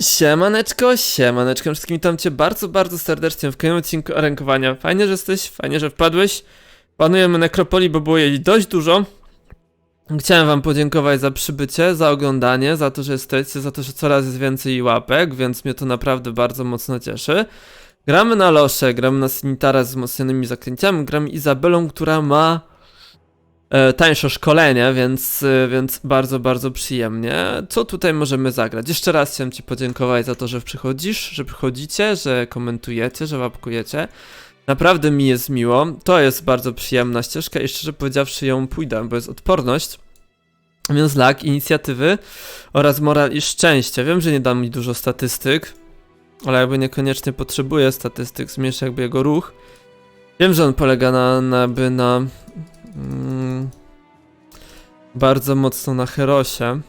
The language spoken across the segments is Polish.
Siemaneczko, siemaneczko, wszystkim witam cię bardzo, bardzo serdecznie w kolejnym odcinku rękowania. Fajnie, że jesteś, fajnie, że wpadłeś. Panujemy nekropolii, bo było jej dość dużo. Chciałem wam podziękować za przybycie, za oglądanie, za to, że jesteście, za to, że coraz jest więcej łapek, więc mnie to naprawdę bardzo mocno cieszy. Gramy na losze, gramy na Sinitara z wzmocnionymi zaklęciami, gramy Izabelą, która ma tańsze szkolenie, więc, e, więc bardzo, bardzo przyjemnie. Co tutaj możemy zagrać? Jeszcze raz chciałem Ci podziękować za to, że przychodzisz, że przychodzicie, że komentujecie, że łapkujecie. Naprawdę mi jest miło. To jest bardzo przyjemna ścieżka i szczerze powiedziawszy ją pójdę, bo jest odporność. Więc lag, inicjatywy oraz moral i szczęście. Wiem, że nie dam mi dużo statystyk, ale jakby niekoniecznie potrzebuję statystyk, zmniejszę jakby jego ruch. Wiem, że on polega na, na, na mm, bardzo mocno na herosie,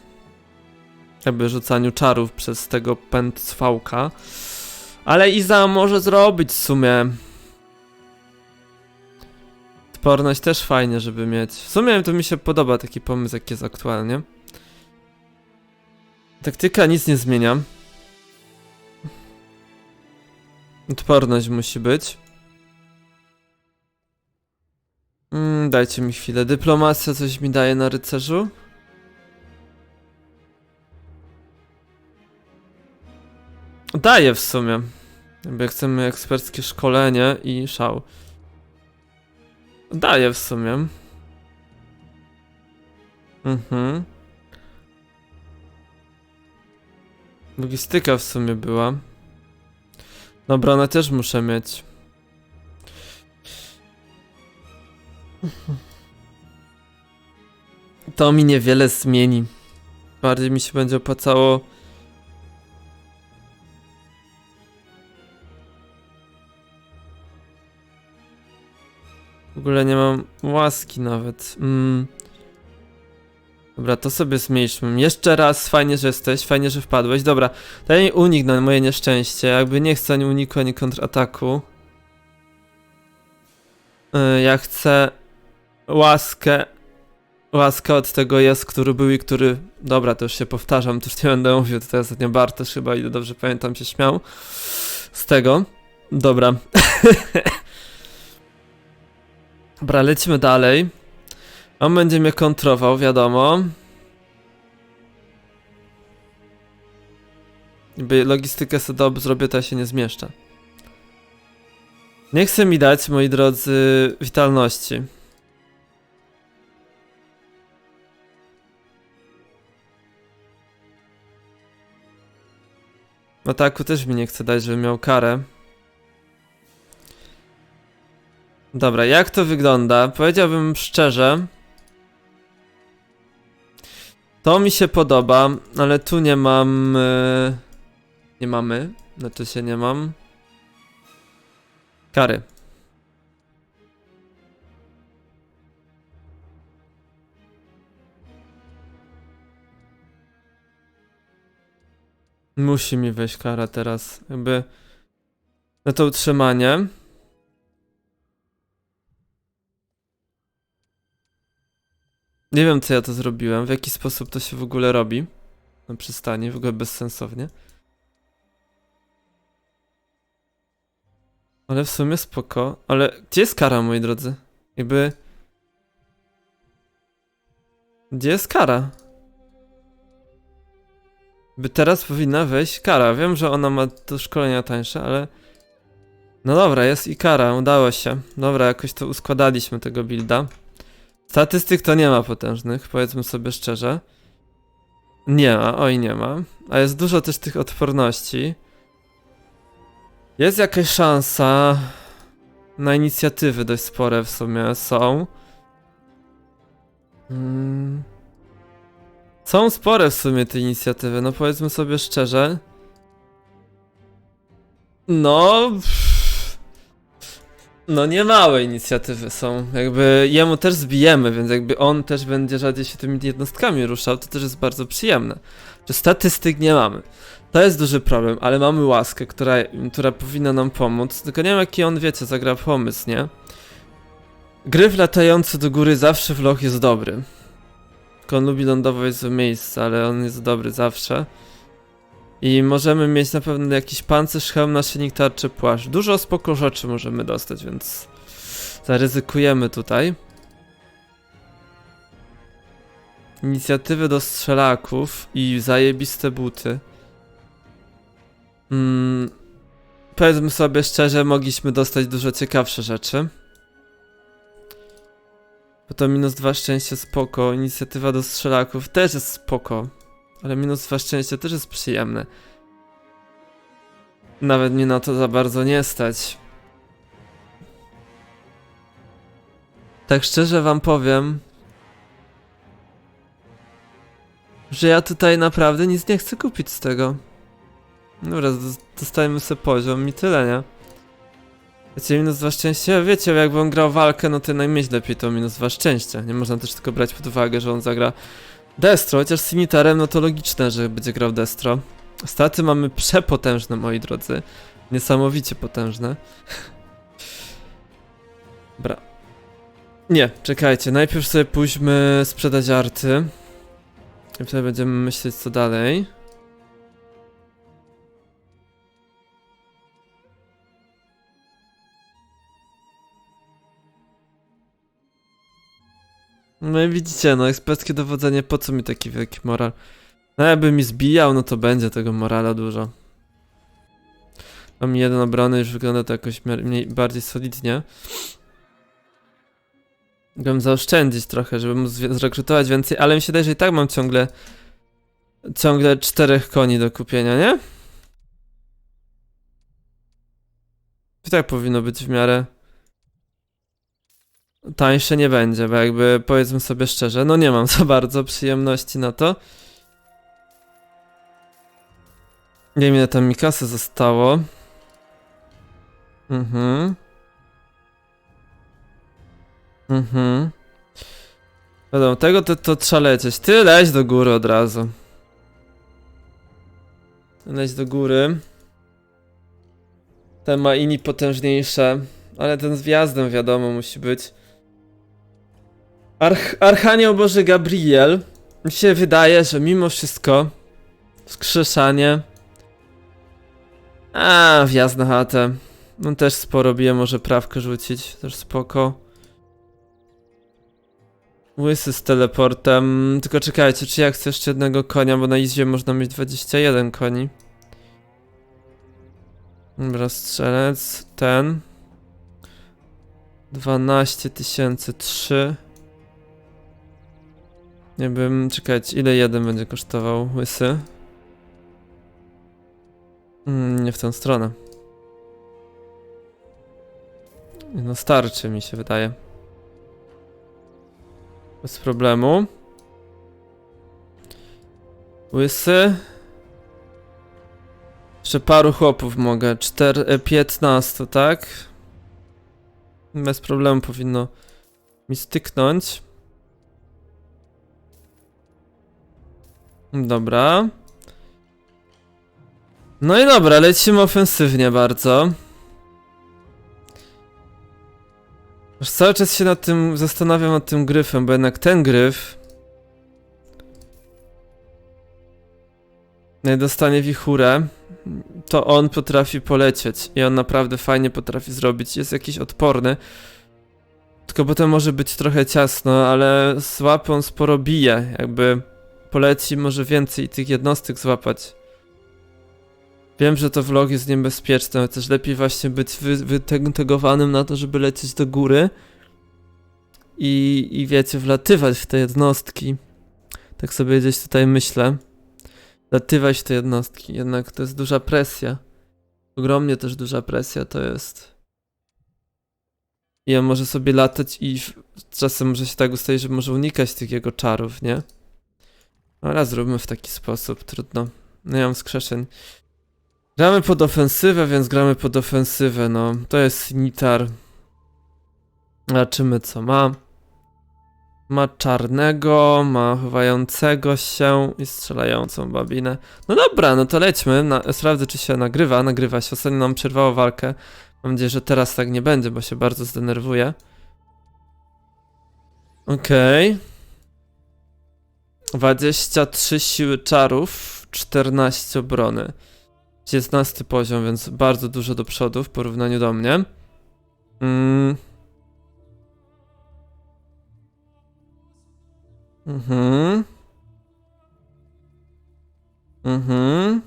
jakby rzucaniu czarów przez tego pęd cwałka, ale Iza może zrobić w sumie. Odporność też fajnie, żeby mieć. W sumie to mi się podoba taki pomysł, jaki jest aktualnie. Taktyka nic nie zmienia. Odporność musi być. Mm, dajcie mi chwilę. Dyplomacja coś mi daje na rycerzu? Daje w sumie. Jakby chcemy eksperckie szkolenie i szał. Daje w sumie. Mhm. Logistyka w sumie była. Dobra, one też muszę mieć. To mi niewiele zmieni. Bardziej mi się będzie opłacało. W ogóle nie mam łaski nawet. Mm. Dobra, to sobie zmniejszmy. Jeszcze raz, fajnie, że jesteś, fajnie, że wpadłeś. Dobra, daj unik na moje nieszczęście. Jakby nie chcę ani uniku, ani kontrataku. Yy, ja chcę łaskę. Łaska od tego jest, który był i który. Dobra, to już się powtarzam, to już nie będę mówił. Tutaj ostatnio Bartosz chyba, ile dobrze pamiętam, się śmiał z tego. Dobra. Dobra, lecimy dalej. On będzie mnie kontrował, wiadomo. Jakby logistykę sobie dob zrobię, to ja się nie zmieszczę. Nie chce mi dać, moi drodzy, witalności. Ataku też mi nie chce dać, żeby miał karę. Dobra, jak to wygląda? Powiedziałbym szczerze. To mi się podoba, ale tu nie mam. e, Nie mamy. Znaczy się nie mam. Kary. Musi mi wejść kara teraz. Jakby. Na to utrzymanie. Nie wiem, co ja to zrobiłem, w jaki sposób to się w ogóle robi na przystani, w ogóle bezsensownie. Ale w sumie spoko. Ale gdzie jest kara, moi drodzy? Jakby... Gdzie jest kara? By teraz powinna wejść kara. Wiem, że ona ma do szkolenia tańsze, ale... No dobra, jest i kara, udało się. Dobra, jakoś to uskładaliśmy tego builda. Statystyk to nie ma potężnych, powiedzmy sobie szczerze. Nie ma, oj nie ma. A jest dużo też tych odporności. Jest jakaś szansa na inicjatywy dość spore w sumie są. Mm. Są spore w sumie te inicjatywy, no powiedzmy sobie szczerze. No. No nie małe inicjatywy są. Jakby jemu też zbijemy, więc jakby on też będzie rzadziej się tymi jednostkami ruszał, to też jest bardzo przyjemne. Że statystyk nie mamy. To jest duży problem, ale mamy łaskę, która, która powinna nam pomóc. Tylko nie wiem jaki on, wiecie, zagra pomysł, nie? Gryf latający do góry zawsze w loch jest dobry. Tylko on lubi lądować w miejscu, ale on jest dobry zawsze. I możemy mieć na pewno jakiś pancerz, hełm, naszyjnik, tarczy, płaszcz. Dużo spoko rzeczy możemy dostać, więc zaryzykujemy tutaj. Inicjatywy do strzelaków i zajebiste buty. Mm, powiedzmy sobie szczerze, mogliśmy dostać dużo ciekawsze rzeczy. To minus dwa szczęście spoko, inicjatywa do strzelaków też jest spoko. Ale minus dwa szczęście też jest przyjemne. Nawet mnie na to za bardzo nie stać. Tak szczerze wam powiem, że ja tutaj naprawdę nic nie chcę kupić z tego. Dobra, dos- dostajemy sobie poziom i tyle, nie? Wiecie, minus dwa szczęście, wiecie, jakby on grał walkę, no to najmniej lepiej to minus dwa szczęście. Nie można też tylko brać pod uwagę, że on zagra Destro, chociaż z Cimitarem, no to logiczne, że będzie grał Destro. Staty mamy przepotężne, moi drodzy. Niesamowicie potężne. Dobra. Nie, czekajcie, najpierw sobie pójdźmy sprzedać arty. I wtedy będziemy myśleć co dalej. No i widzicie, no eksperckie dowodzenie, po co mi taki wielki moral? No jakby mi zbijał, no to będzie tego morala dużo. Mam jeden obrony, już wygląda to jakoś mniej, bardziej solidnie. Mógłbym zaoszczędzić trochę, żeby móc zrekrutować więcej, ale mi się wydaje, że i tak mam ciągle ciągle czterech koni do kupienia, nie? I tak powinno być w miarę tańsze nie będzie, bo jakby powiedzmy sobie szczerze, no nie mam za bardzo przyjemności na to. Nie wiem ile tam mi kasy zostało. Mhm. Mhm. Wiadomo, tego to, to trzeba lecieć. Ty leć do góry od razu. Leć do góry. Ten ma inni potężniejsze. Ale ten z wjazdem wiadomo musi być. Arch Archanioł Boży Gabriel. Mi się wydaje, że mimo wszystko wskrzeszanie. A, wjazd na chatę. On też sporo bije, może prawkę rzucić. Też spoko. Łysy z teleportem. Tylko czekajcie, czy ja chcę jeszcze jednego konia, bo na izbie można mieć 21 koni. Dobra, strzelec. Ten. 12 tysięcy trzy. Nie wiem, czekajcie, ile jeden będzie kosztował łysy? Mm, nie w tę stronę. No starczy mi się wydaje. Bez problemu. Łysy. Jeszcze paru chłopów mogę. 4, 15, tak? Bez problemu powinno mi styknąć. Dobra. No i dobra, lecimy ofensywnie bardzo. Już cały czas się nad tym zastanawiam nad tym gryfem, bo jednak ten gryf dostanie wichurę, to on potrafi polecieć i on naprawdę fajnie potrafi zrobić. Jest jakiś odporny. Tylko potem może być trochę ciasno, ale z łapy on sporo bije. Jakby poleci może więcej tych jednostek złapać. Wiem, że to vlog jest niebezpieczne, ale też lepiej właśnie być wy, wytegowanym na to, żeby lecieć do góry i, i wiecie, wlatywać w te jednostki. Tak sobie gdzieś tutaj myślę. Wlatywać w te jednostki, jednak to jest duża presja. Ogromnie też duża presja to jest. I on może sobie latać i czasem może się tak ustawić, że może unikać tych jego czarów, nie? Ale zróbmy w taki sposób, trudno. No ja mam skrzeszeń. Gramy pod ofensywę, więc gramy pod ofensywę, no. To jest Nitar. Zobaczymy co ma. Ma czarnego, ma chowającego się i strzelającą babinę. No dobra, no to lećmy. Na, sprawdzę czy się nagrywa. Nagrywa się. Ostatnio nam przerwało walkę. Mam nadzieję, że teraz tak nie będzie, bo się bardzo zdenerwuję. Okej. 23 siły czarów, 14 obrony. 19 poziom, więc bardzo dużo do przodu w porównaniu do mnie. Mm. Mhm. Mhm.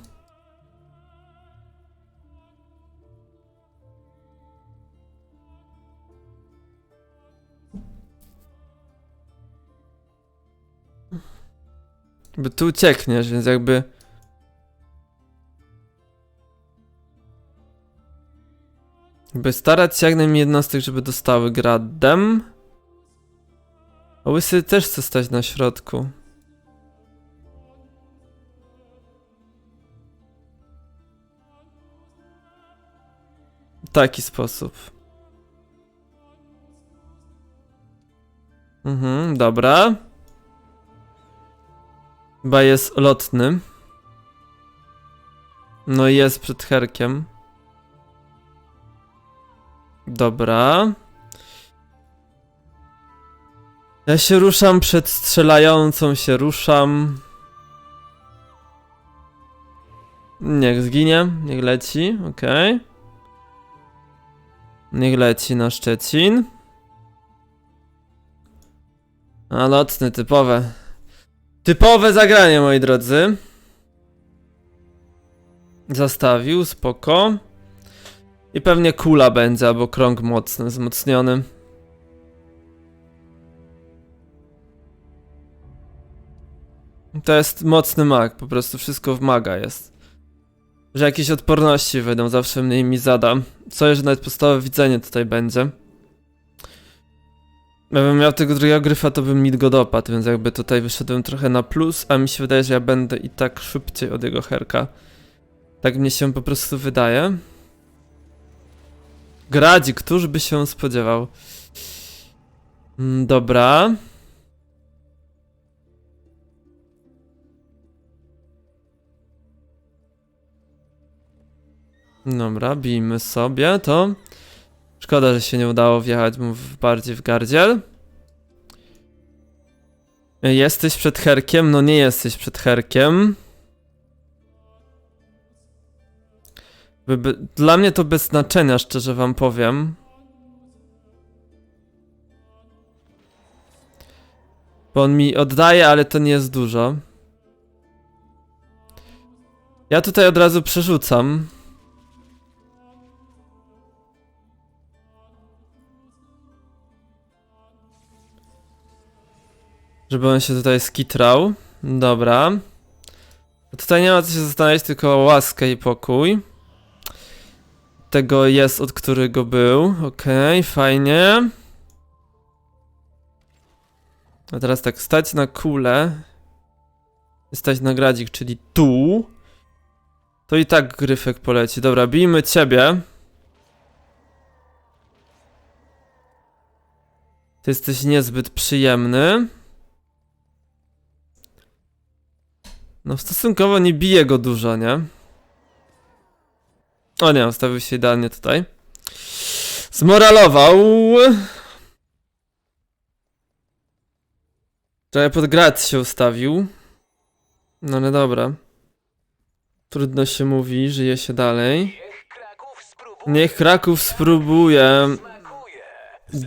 By tu uciekniesz, więc jakby. By starać się jak najmniej jednostek, żeby dostały gradem. A łysy też chce stać na środku. W taki sposób. Mhm, dobra. Chyba jest lotny. No jest przed herkiem. Dobra. Ja się ruszam przed strzelającą się ruszam. Niech zginie, niech leci, okej. Niech leci na Szczecin. A lotny, typowe. Typowe zagranie, moi drodzy. Zastawił, spoko. I pewnie kula będzie, albo krąg mocny, wzmocniony. To jest mocny mag, po prostu wszystko w maga jest. Że jakieś odporności wejdą, zawsze mniej mi zada. Co, że nawet podstawowe widzenie tutaj będzie. Jakbym miał tego drugiego gryfa, to bym mit go dopadł, więc jakby tutaj wyszedłem trochę na plus, a mi się wydaje, że ja będę i tak szybciej od jego herka. Tak mnie się po prostu wydaje. Gradzi, któż by się spodziewał? Mm, Dobra. Dobra, bijmy sobie to. Szkoda, że się nie udało wjechać mu w, bardziej w gardziel. Jesteś przed herkiem? No nie jesteś przed herkiem. Dla mnie to bez znaczenia, szczerze wam powiem. Bo on mi oddaje, ale to nie jest dużo. Ja tutaj od razu przerzucam. Żeby on się tutaj skitrał. Dobra. Tutaj nie ma co się zastanawiać, tylko łaskę i pokój. Tego jest, od którego był. Okej, fajnie. A teraz tak, stać na kulę. Stać na gradzik, czyli tu. To i tak gryfek poleci. Dobra, bijmy ciebie. Ty jesteś niezbyt przyjemny. No stosunkowo nie bije go dużo, nie? O nie, ustawił się idealnie tutaj. Zmoralował. Trochę pod się ustawił. No ale dobra. Trudno się mówi, żyje się dalej. Niech Kraków spróbuje.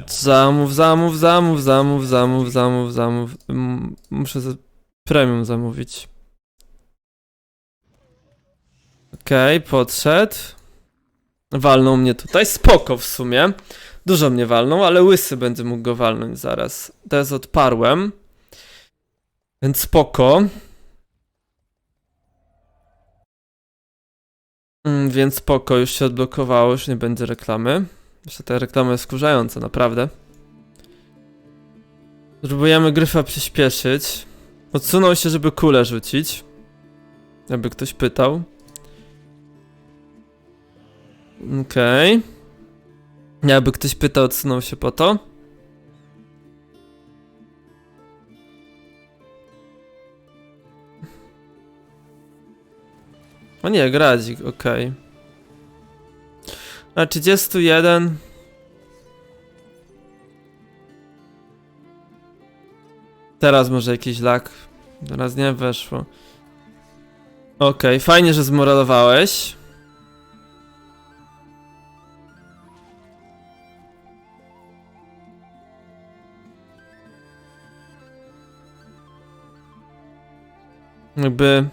Zamów, zamów, zamów, zamów, zamów, zamów, zamów. Muszę premium zamówić. Okej, podszedł. Walnął mnie tutaj. Spoko w sumie. Dużo mnie walnął, ale łysy będę mógł go walnąć zaraz. Teraz odparłem. Więc spoko. Mm, więc spoko, już się odblokowało, już nie będzie reklamy. Jeszcze ta reklama jest skurzająca, naprawdę. Spróbujemy gryfa przyspieszyć. Odsunął się, żeby kulę rzucić. Jakby ktoś pytał. Okej. Jakby ktoś pytał, odsunął się po to. O nie, gradzik, okej. Na 31. Teraz może jakiś lak. Teraz nie weszło. Okej, fajnie, że zmoralowałeś. Jakby...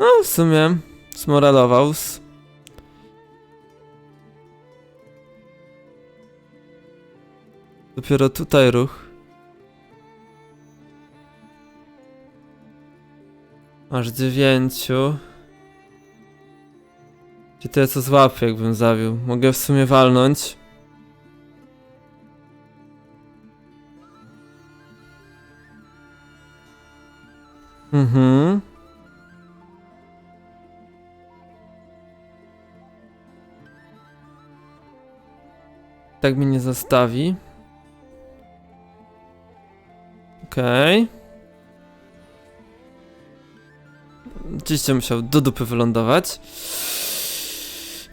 No, w sumie zmoralował. Dopiero tutaj ruch. Aż dziewięciu. Ja co złapię, jakbym zawił? Mogę w sumie walnąć. Mhm. Tak mnie nie zastawi. Okej. Oczywiście musiał do dupy wylądować.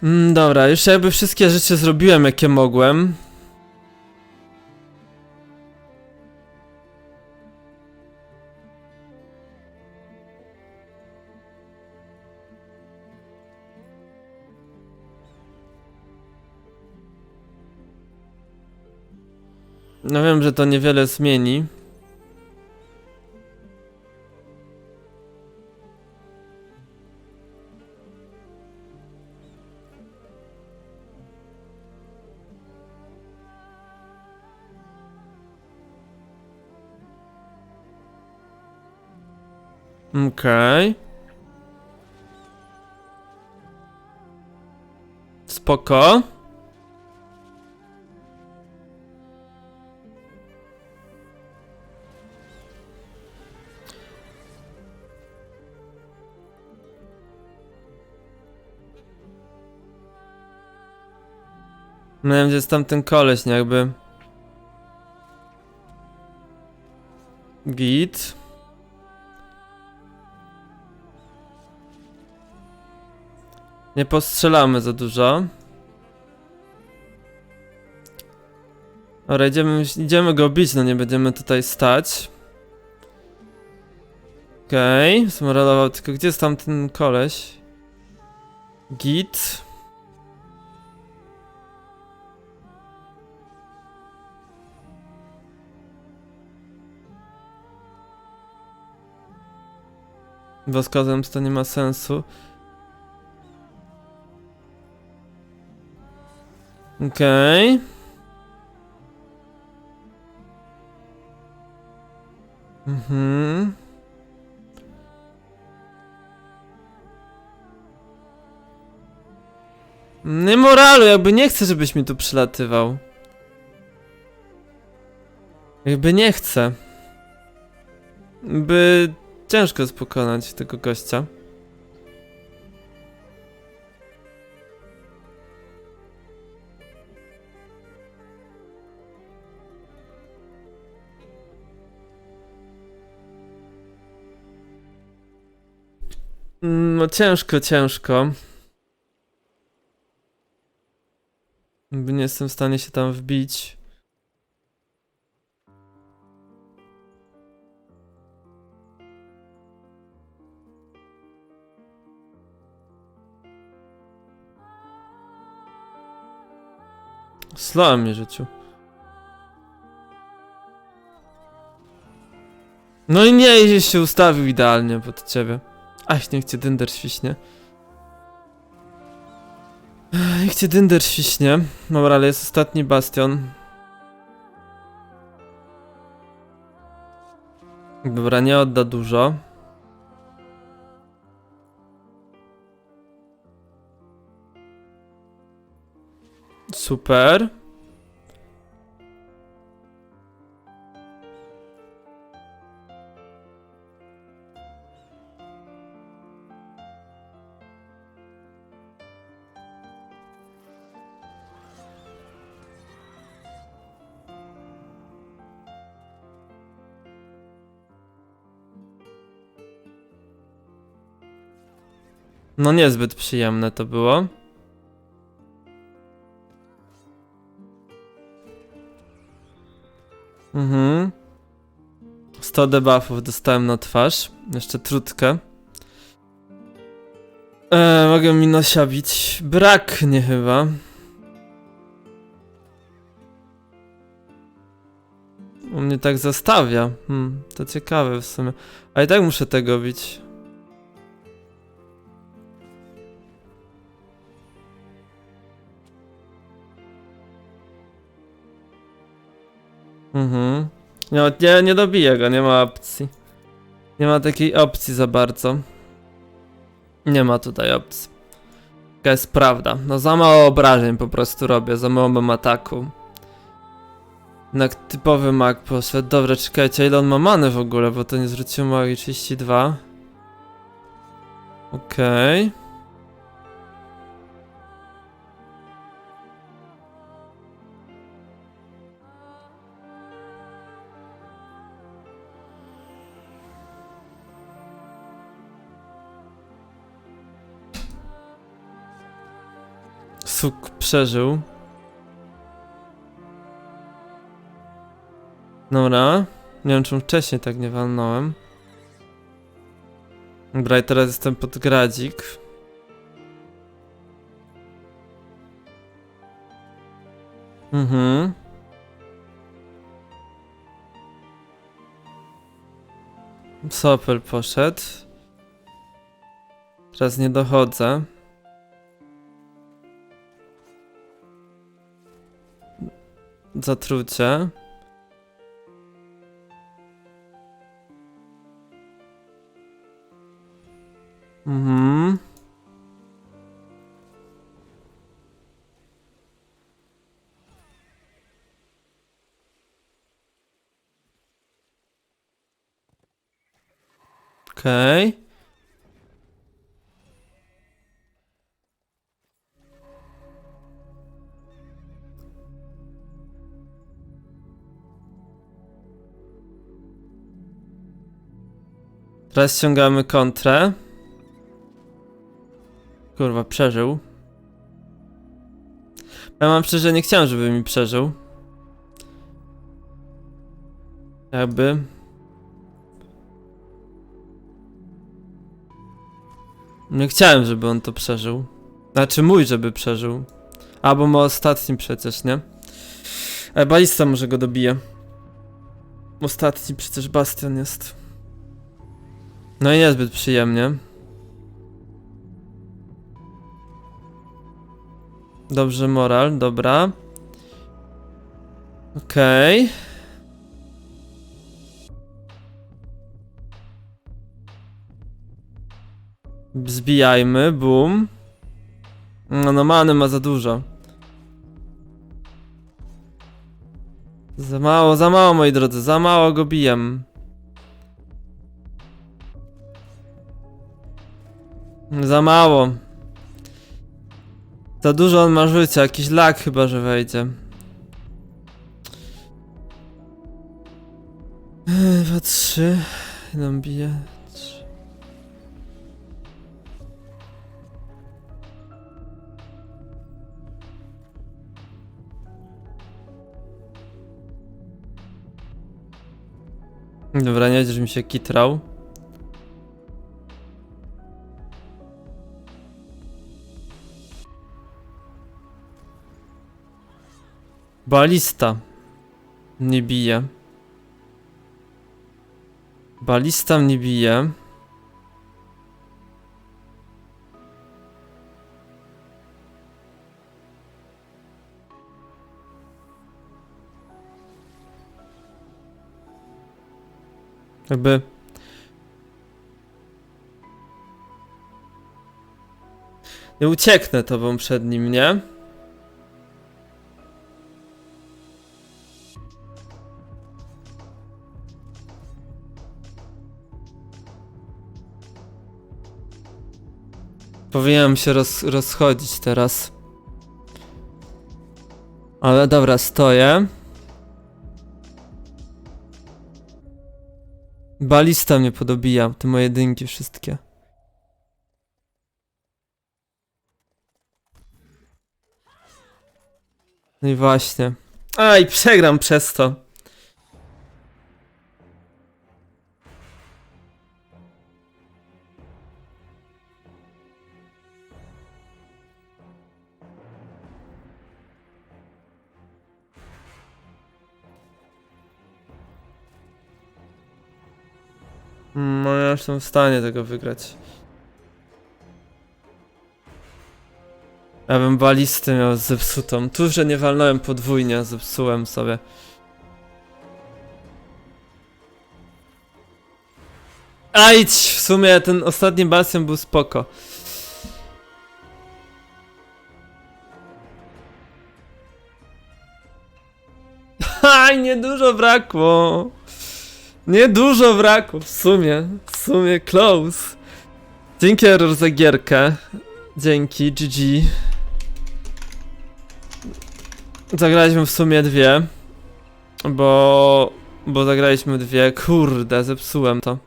Mm, dobra, już jakby wszystkie rzeczy zrobiłem, jakie mogłem. No wiem, że to niewiele zmieni. Okej. Spoko. No wiem, gdzie jest tam ten koleś, jakby. Git. Nie postrzelamy za dużo. Dobra, idziemy, idziemy go bić, no nie będziemy tutaj stać. Okej, okay, zmoralował, tylko gdzie jest tam ten koleś? Git. Woskazem to nie ma sensu. Okej. Mhm. Nie moralu, jakby nie chcę, żebyś mi tu przylatywał. Jakby nie chcę. By ciężko jest pokonać tego gościa. No ciężko, ciężko. Nie jestem w stanie się tam wbić. Slała mnie życiu. No i nie, i się ustawił idealnie pod ciebie. Ach, niech cię dynder świśnie. Ech, Niech cię dynder świśnie. Dobra, ale jest ostatni bastion. Dobra, nie odda dużo. Super. No niezbyt przyjemne to było. Mhm. 100 debuffów dostałem na twarz. Jeszcze trutkę. Eee, mogę Minosia bić. Braknie chyba. On mnie tak zostawia. Hmm, to ciekawe w sumie. A i tak muszę tego bić. Mhm. Nie, nie, nie dobiję go, nie ma opcji. Nie ma takiej opcji za bardzo. Nie ma tutaj opcji. Taka jest prawda. No za mało obrażeń po prostu robię, za mało mam ataku. Jednak typowy mag poszedł. Dobra, czekajcie, ile on ma many w ogóle, bo to nie zwróciłem uwagi. 32. Okej. Suk przeżył. Dobra. Nie wiem, czemu wcześniej tak nie walnąłem. Dobra, i teraz jestem pod gradzik. Mhm. Sopel poszedł. Teraz nie dochodzę. Zatrucie. Mhm. Okej. Okay. Teraz ściągamy kontrę. Kurwa, przeżył. Ja mam szczerze, nie chciałem, żeby mi przeżył. Jakby. Nie chciałem, żeby on to przeżył. Znaczy mój, żeby przeżył. Albo ma ostatni przecież, nie? Ale balista może go dobije. Ostatni przecież bastion jest. No i niezbyt przyjemnie. Dobrze, moral, dobra. Okej. Zbijajmy, boom. No, no many ma za dużo. Za mało, za mało, moi drodzy, za mało go biję. Za mało. Za dużo on ma życia, jakiś lag chyba, że wejdzie. Dwa, trzy. Nam bije. Dobra, nie będziesz mi się kitrał. Balista. Nie bije. Balista mnie bije. Jakby... Nie ucieknę tobą przed nim, nie? Powinienem się roz, rozchodzić teraz. Ale dobra, stoję. Balista mnie podobija, te moje dynki wszystkie. No i właśnie. Aj, przegram przez to. No ja jestem w stanie tego wygrać. Ja bym balistę miał zepsutą. Tu, że nie walnąłem podwójnie, zepsułem sobie. Ajdź! W sumie ten ostatni bastion był spoko. Haj, niedużo brakło. Niedużo brakło w sumie. W sumie close. Dzięki Error za gierkę. Dzięki, GG. Zagraliśmy w sumie dwie. Bo... Bo zagraliśmy dwie. Kurde, zepsułem to.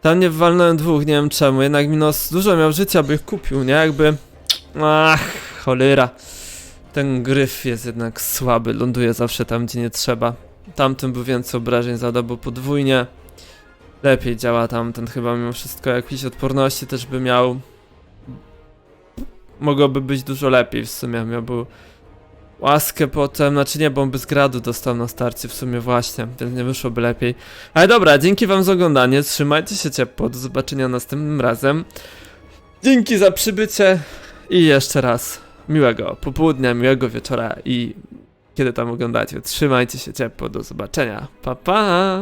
Tam nie walnąłem dwóch, nie wiem czemu. Jednak Minos dużo miał życia, by ich kupił, nie? Jakby... Ach, cholera. Ten gryf jest jednak słaby, ląduje zawsze tam, gdzie nie trzeba. Tamten był więcej obrażeń zadał, bo podwójnie. Lepiej działa tamten chyba mimo wszystko. Jakieś odporności też by miał. Mogłoby być dużo lepiej w sumie. Miałby łaskę potem, znaczy nie, bo on by z gradu dostał na starcie w sumie właśnie, więc nie wyszłoby lepiej. Ale dobra, dzięki wam za oglądanie, trzymajcie się ciepło, do zobaczenia następnym razem. Dzięki za przybycie i jeszcze raz miłego popołudnia, miłego wieczora i kiedy tam oglądacie, trzymajcie się ciepło, do zobaczenia, pa pa!